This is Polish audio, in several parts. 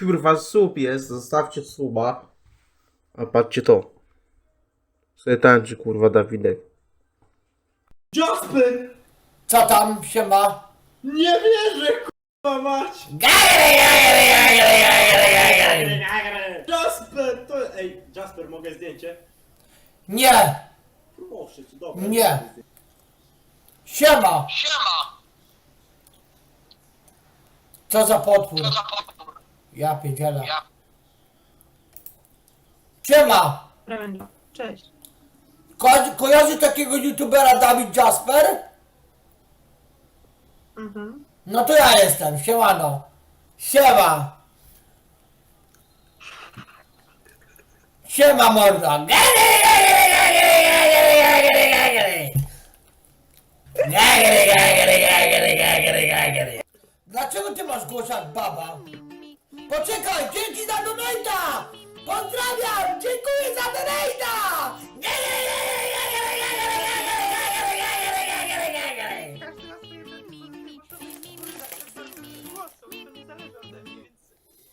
kurwa sub jest, zostawcie suba. A patrzcie to. Sobie tańczy kurwa Dawidek. Jasper! Co tam, siema? Nie wierzę, kurwa mać! Jasper! To... Ej, Jasper, mogę zdjęcie? Nie, Proszę cię, dobra. Nie. siema. Co za potwór? Ja pierdzielę. Siema. Rewenda. Cześć. Ko kojarzy takiego youtubera Dawid Jasper? Mhm. No to ja jestem, siemano. Siema. Siema morda. Dlaczego ty masz głos jak baba? Poczekaj, dzięki za donata! Pozdrawiam! Dziękuję za donata! Każdy ma swoje głosu, to nie zależy ode mnie, więc...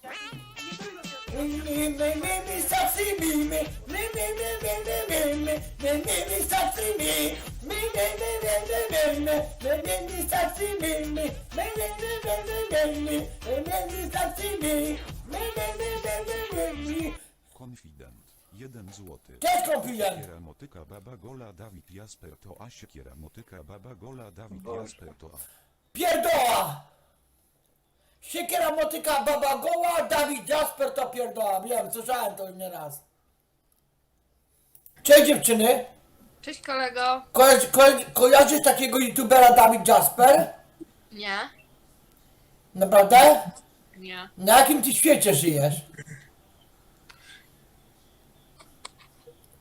Ja nie powinno się Konfident. 1 złoty. Cześć konfident! Siekiera motyka baba gola Dawid Jasper to a siekiera motyka baba gola Dawid Jasper to a. Pierdoła! Siekiera motyka baba goła, Dawid Jasper to pierdoła. Wiem, słyszałem to już nieraz. Cześć dziewczyny! Cześć kolego. Ko ko kojarzysz takiego youtubera Dawid Jasper? Nie? Naprawdę? Nie. Na jakim ty świecie żyjesz?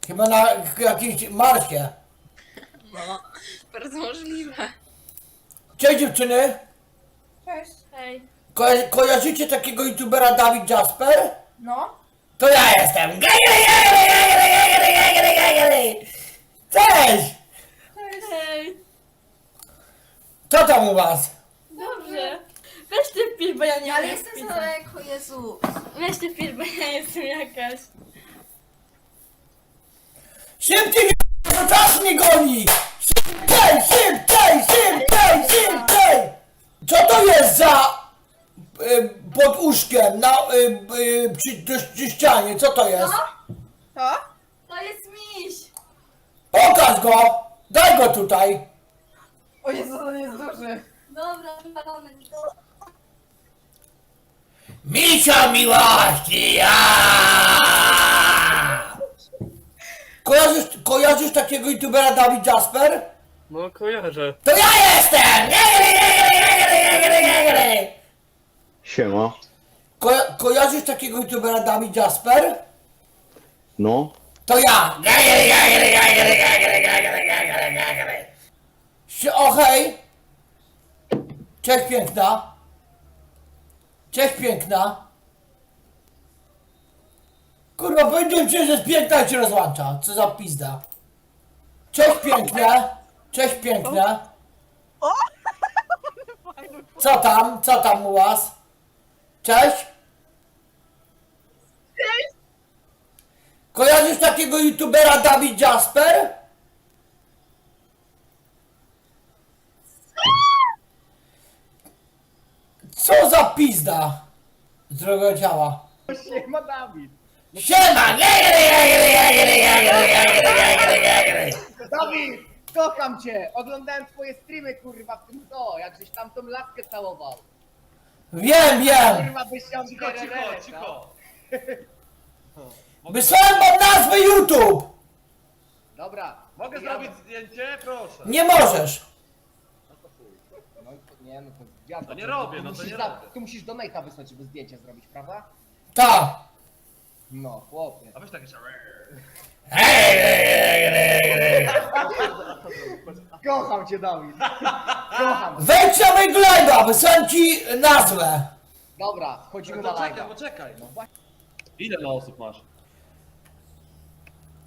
Chyba na jakimś Marsie. No, bardzo możliwe. Cześć dziewczyny! Cześć. Hej. Ko kojarzycie takiego youtubera Dawid Jasper? No? To ja jestem! Cześć! Hej. Co tam u was? Dobrze. Weź ty wpisz, bo ja nie Ale umiem jestem wpisać. za daleko, Jezu. Weź ty wpisz, bo ja jestem jakaś. Szybciej, bo czas mnie goni! Szybciej, szybciej, szybciej, szybciej! Co to jest za y, pod łóżkiem na, y, y, przy, przy, przy ścianie? Co to jest? To? Pokaż go! Daj go tutaj! O Jezu, to jest duży. Dobra, wywalony. Misia miłości! Ja! Kojarzysz, kojarzysz takiego youtubera Dawid Jasper? No kojarzę. To ja jestem! Siema. Ko kojarzysz takiego youtubera Dawid Jasper? No. To ja! Si- O hej! Cześć piękna! Cześć piękna! Kurwa, powiedziałem ci, że jest piękna i cię rozłącza. Co za pizda. Cześć piękne! Cześć piękne! Co tam? Co tam u was? Cześć! Kojarzysz takiego youtubera Dawid Jasper? Co za pizda z drugego ciała? Siema Dawid! Siema! Dawid, kocham cię! Oglądałem twoje streamy, kurwa, w tym to, jak żeś tam tą laskę całował. Wiem, wiem! Kurwa, byś się Cicho, cicho, cicho! Wysłałem wam nazwę YouTube! Dobra. Mogę ja- zrobić zdjęcie? Proszę. Nie możesz! No, to- nie, no to wiadomo. No nie robię, no to musisz nie za- robię. Tu musisz donate'a wysłać, żeby zdjęcie zrobić, prawda? Ta! No, chłopie. A weź takie jeszcze... Kocham cię, Dawid. Kocham. Wejdź na live'a, wysłałem ci nazwę! Dobra, wchodzimy na Poczekaj, live'a. poczekaj. No. Ile na osób masz?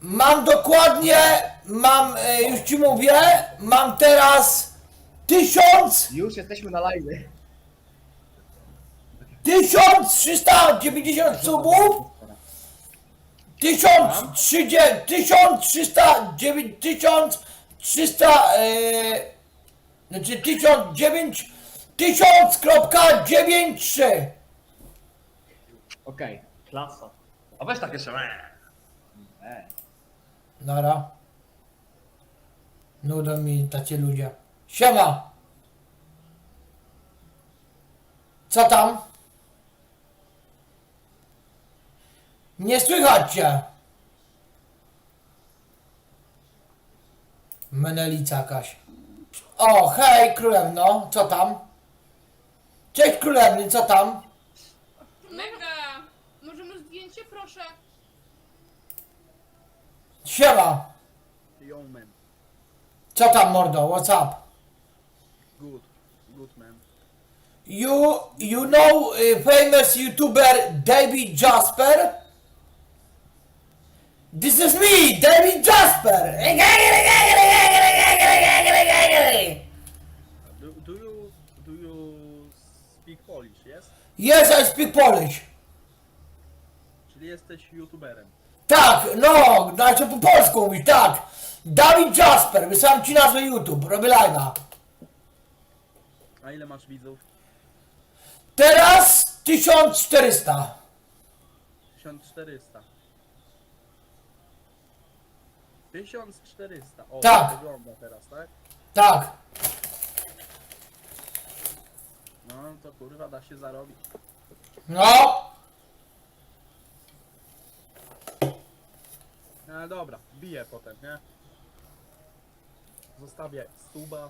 Mam dokładnie, mam, e, już ci mówię, mam teraz tysiąc, Już jesteśmy na live. ty, 1390 subów. 1300, 1309, 1300, e, znaczy 1009, 1000.93. Okej, klasa. A weź tak jeszcze. Ej. Nara. Nudą mi tacy ludzie. Siema! Co tam? Nie słychać cię! Menelica jakaś. O, hej, królewno, co tam? Cześć królewny, co tam? Mega! Możemy zdjęcie, proszę? Siema! Yo man, Co tam mordo, what's up? good, good man. You you know uh, famous YouTuber David Jasper? This is me, David Jasper. Do, do you do you speak Polish, yes? Yes, I speak Polish. Czyli jesteś youtuberem. Tak, no, znaczy po polsku mówisz, tak. David Jasper, wysłałem ci nazwę YouTube, robię live'a. A ile masz widzów? Teraz 1400. 1400. 1400. O, Tak. wygląda teraz, tak? Tak. No to kurwa da się zarobić. No, No dobra, biję potem, nie? Zostawię suba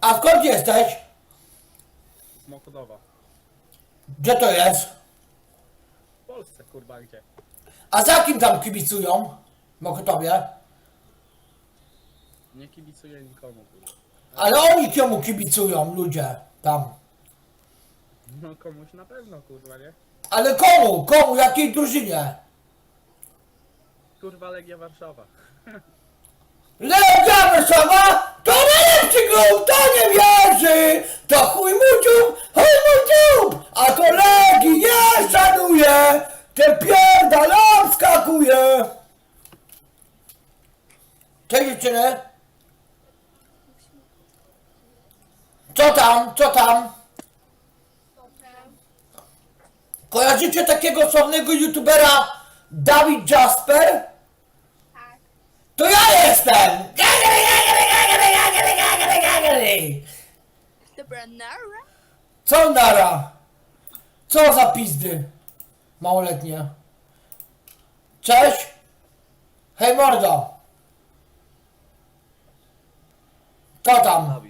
a skąd jesteś? z Mokodowa. Gdzie to jest? W Polsce kurwa gdzie? A za kim tam kibicują? Mokotowie? Nie kibicuję nikomu kurwa. Ale oni komu kibicują, ludzie tam. No komuś na pewno kurwa, nie? Ale komu? Komu? Jakiej drużynie? Kurwa Legia Warszawa. Legia Warszawa to najlepszy klub, to nie wierzy! To chuj mu dziób, chuj mu dziób! A to Legii nie szanuje! Te pierdalom skakuje! Cześć dziewczyny! Co tam? Co tam? Kojarzycie takiego sławnego youtubera Dawid Jasper? To ja jestem! Dobra, nara. Co nara? Co za pizdy? Małoletnie. Cześć! Hej mordo! Co tam?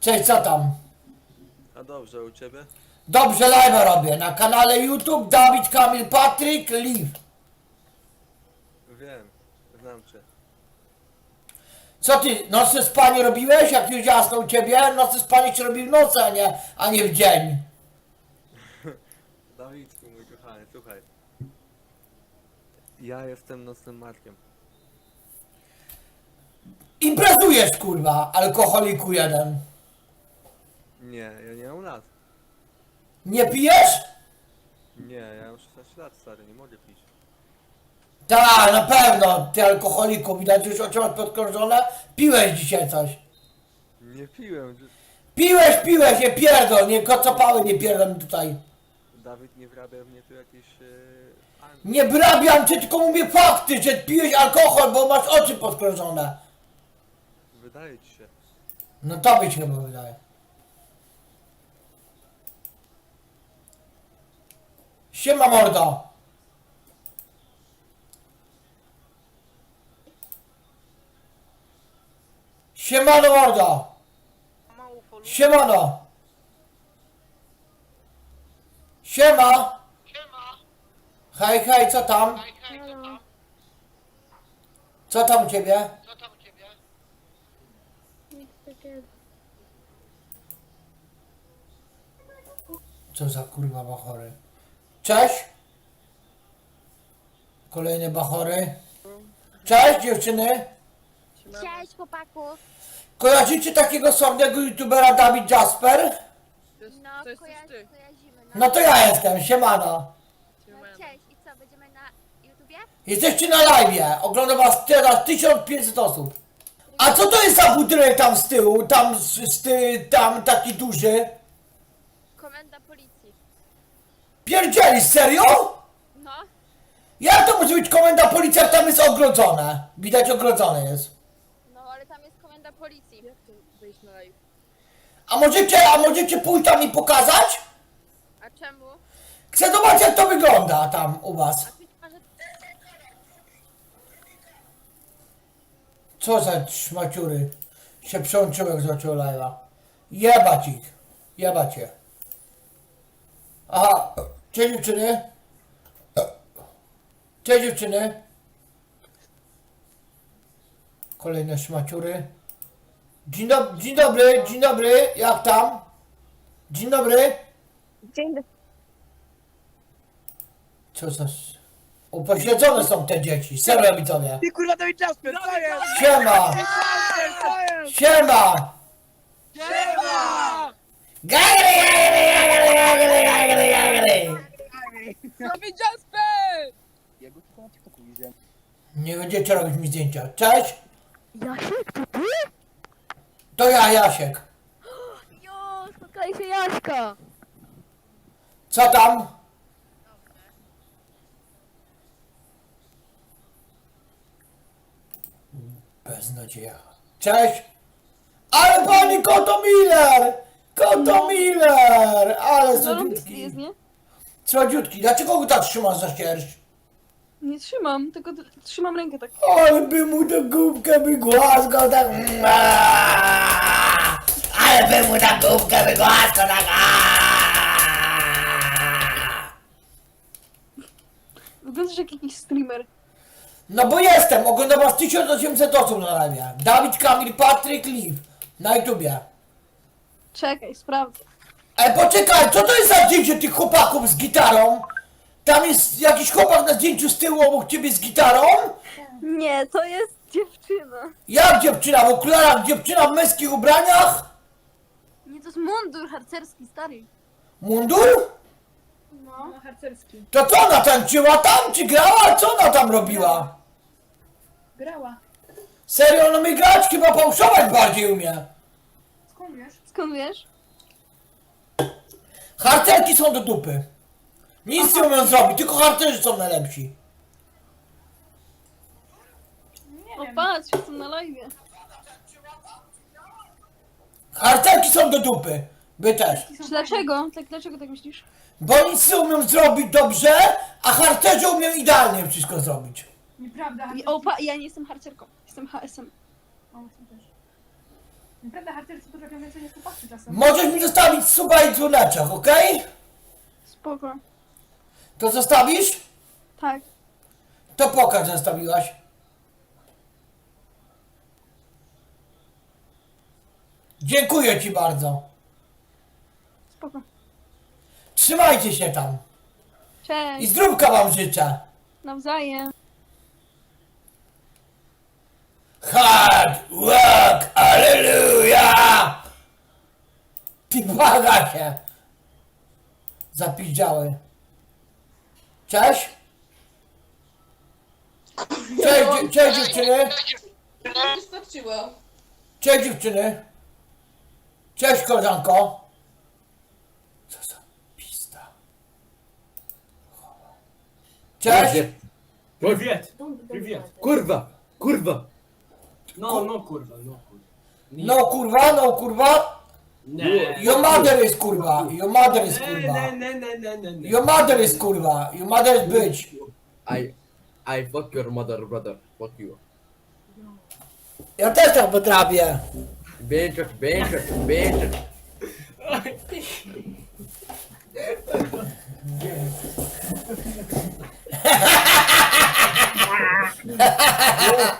Cześć, co tam? A dobrze, u ciebie? Dobrze live robię na kanale YouTube Dawid Kamil Patryk Live. Wiem, znam cię. Co ty, nocy spanie robiłeś? Jak już jasno u ciebie? Nocy spanie się robi w nocy, a nie, a nie w dzień. Dawidku, mój kochany, słuchaj. Ja jestem nocnym Markiem. Imprezujesz kurwa, alkoholiku jeden. Nie, ja nie mam lat. Nie pijesz? Nie, ja mam 16 lat, stary, nie mogę pić. Tak, na pewno, ty alkoholiku, widać już oczy masz podkrążone. Piłeś dzisiaj coś. Nie piłem. że- Piłeś, piłeś, nie pierdol, nie kocopały, nie pierdol mi tutaj. Dawid nie wrabia mnie tu jakieś... An- Nie brabiam cię, tylko mówię fakty, że piłeś alkohol, bo masz oczy podkrążone. Wydaje ci się. No to by się chyba wydaje. Siema mordo. Siemano mordo. Siemano. Siema. Hej, hej, co tam? Co tam u ciebie? Co za kurwa bachory. Cześć! Kolejne bachory. Cześć dziewczyny! Cześć chłopaku. Kojarzycie takiego sławnego youtubera Dawid Jasper? No to jesteś ty. No to ja jestem, siemano. Cześć, i co, będziemy na YouTubie? Jesteście na live, ogląda was teraz 1500 osób. A co to jest za budynek tam z tyłu, tam, z, z ty, tam taki duży? Komenda policji. Pierdzieli, serio? No, Jak to może być komenda policja, jak tam jest ogrodzone? Widać ogrodzone jest. no ale tam jest komenda policji. Jak to wyjść na live? A możecie, a możecie pójść tam i pokazać? A czemu? Chcę zobaczyć jak to wygląda tam u was. A Co za szmaciury się przełączyły jak zobaczyły live'a. Jebać ich. Jebać je. Aha. Cześć dziewczyny. Cześć dziewczyny. Kolejne szmaciury. Dzień, dob- dzień dobry, dzień dobry. Jak tam? Dzień dobry. Dzień dobry. Co za... sz- Upośledzone są te dzieci. Serio widzowie. Ty kurwa Dawid Jasper, co jest? Siema. Jasper, co jest? Siema. Siema! Gagry, gagry, gagry, gagry, gagry, Dawid Jasper! Ja go tylko na TikToku widziałem. Nie będziecie robić mi zdjęcia. Cześć. Jasiek, to ty? To ja, Jasiek. Jo, spotkali się Jaśka. Co tam? Beznadzieja. Cześć. Ale pani Koto Miller! Koto Miller! Ale słodziutki. jest, nie? Słodziutki. Dlaczego go tak trzymasz za sierść? Nie trzymam, tylko trzymam rękę tak. Ale by mu tę gubkę wygłaskał tak. Ale by mu tę gubkę wygłaskał tak. Wyglądasz jak jakiś streamer. No bo jestem, oglądam was 1800 osób na live. Dawid, Kamil, Patryk, Liv. Na YouTubie. Czekaj, sprawdzę. Ej, poczekaj, co to jest za zdjęcie tych chłopaków z gitarą? Tam jest jakiś chłopak na zdjęciu z tyłu obok ciebie z gitarą? Nie, to jest dziewczyna. Jak dziewczyna w okularach, dziewczyna w męskich ubraniach? Nie, to jest mundur harcerski, stary. Mundur? No. Harcerski. To co ona tańczyła tam, czy grała? Co ona tam robiła? Grała. Serio, ona mi grać chyba fałszować bardziej umie. Skąd wiesz? Skąd wiesz? Harcerki są do dupy. Nic nie umieją zrobić, tylko harcerzy są najlepsi. O patrz, jestem na live. Harcerki są do dupy. Wy też. Dlaczego? Tak, dlaczego tak myślisz? Bo nic nie umiem zrobić dobrze, a harcerze umieją idealnie wszystko zrobić. Nieprawda, O, pa, ja nie jestem harcerką. Jestem HSM. O, właśnie też. Nieprawda, harcercy potrafią więcej niż chłopacy czasem. Możesz mi zostawić suba i dzwoneczek, okej? Spoko. To zostawisz? Tak. To pokaż, że zostawiłaś. Dziękuję ci bardzo. Spoko. Trzymajcie się tam. I Cześć. zdrówka wam życzę. Nawzajem Hard work, aleluja! Ty błaga się. Zapiździały. Cześć. Cześć, dzie- cześć dziewczyny. Wystarczyło. Cześć dziewczyny. Cześć koleżanko. Co za pista. Cześć. Привет! Привет! Kurwa, kurwa. No, no kurwa, no kurwa. No kurwa, no kurwa. Nie. Your mother is kurwa. Your mother is kurwa. nie, nie, nie, nie, nie, nie. Your mother is kurwa. Your mother is bitch. I, I fuck your mother, brother. Fuck you. Ja też tak potrafię. Bęczek, bęczek,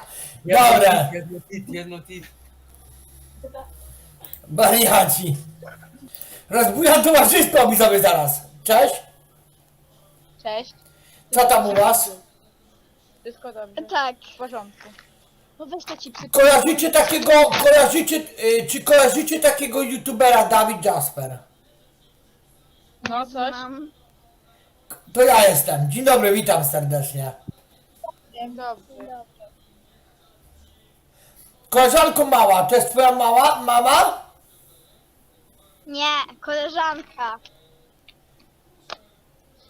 Dobra. Jedno tit, jedno tit. Wariaci. Rozbujam towarzystwo mi sobie zaraz. Cześć. Cześć. Co tam u was? Wszystko dobrze. Tak. W porządku. No weź to ci przy... Kojarzycie takiego, kojarzycie, y, czy kojarzycie takiego youtubera Dawid Jasper? No coś. To ja jestem. Dzień dobry, witam serdecznie. Dobrze. Koleżanko mała, to jest twoja mała mama? Nie, koleżanka.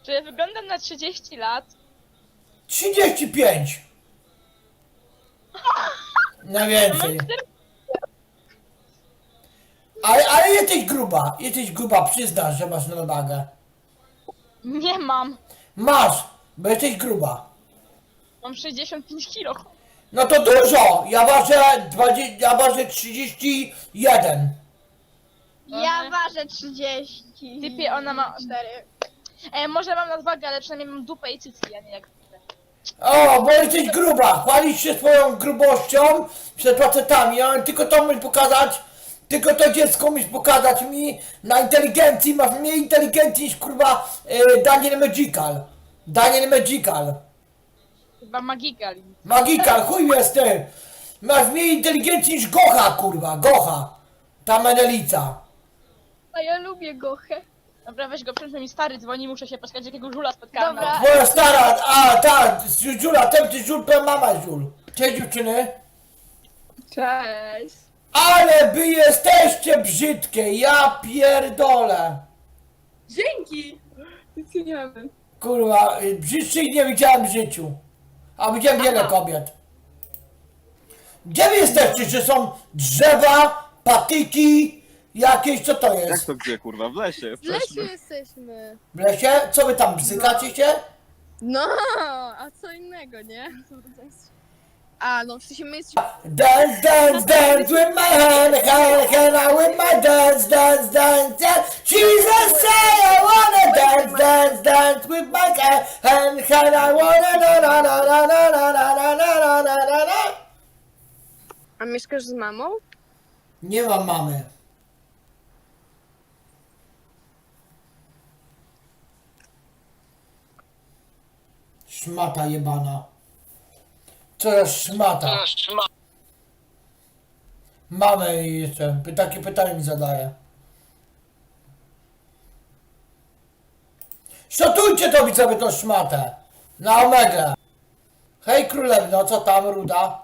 Czy wyglądam na 30 lat? 35. Na więcej. Ale, ale jesteś gruba, jesteś gruba, przyznasz, że masz nadwagę. Nie mam. Masz, bo jesteś gruba. Mam 65 kilo. No to dużo, ja ważę 20, ja ważę 31. Ja ważę 30. Typie, ona ma 4. E, może mam nadwagę, ale przynajmniej mam dupę i cycki, a nie jak O, bo jesteś gruba, chwalisz się swoją grubością przed facetami, ale tylko to musisz pokazać, tylko to dziecko musisz pokazać mi na inteligencji, masz mniej inteligencji niż kurwa y, Daniel Magical. Daniel Magical. Chyba magigal. Magical, chuj jest ty. Masz mniej inteligencji niż Gocha, kurwa, Gocha. Ta menelica. A ja lubię gochę. Dobra, weź go, przecież mi stary dzwoni, muszę się poskać, jakiego żula spotkałam. Dobra. Twoja stara, a tak, Żula, ten ty Żul, to mama Żul. Cześć dziewczyny. Cześć. Ale wy jesteście brzydkie, ja pierdolę. Dzięki. Nic nie mamy. Kurwa, brzydszych nie widziałem w życiu. A widziałem wiele kobiet. Gdzie wy jesteście? Czy są drzewa, patyki, jakieś, co to Jak jest? to gdzie kurwa? W lesie. W lesie jesteśmy. W lesie? Co wy tam, bzykacie się? No, a co innego, nie? A, no w sensie my jesteśmy... Dance, dance, dance with my hand, hand, hand, with my dance, dance, dance, dance. Jesus say I wanna dance, dance, dance with my hand, hand, hand, I wanna na na na na na na mieszkasz z mamą? Nie mam mamy. Szmata jebana. Co jest szmata? Mamę jej jeszcze. Py- Takie pytanie mi zadaje. Szotujcie to widzowie tą szmatę. Na omegę. Hej królewno, co tam ruda?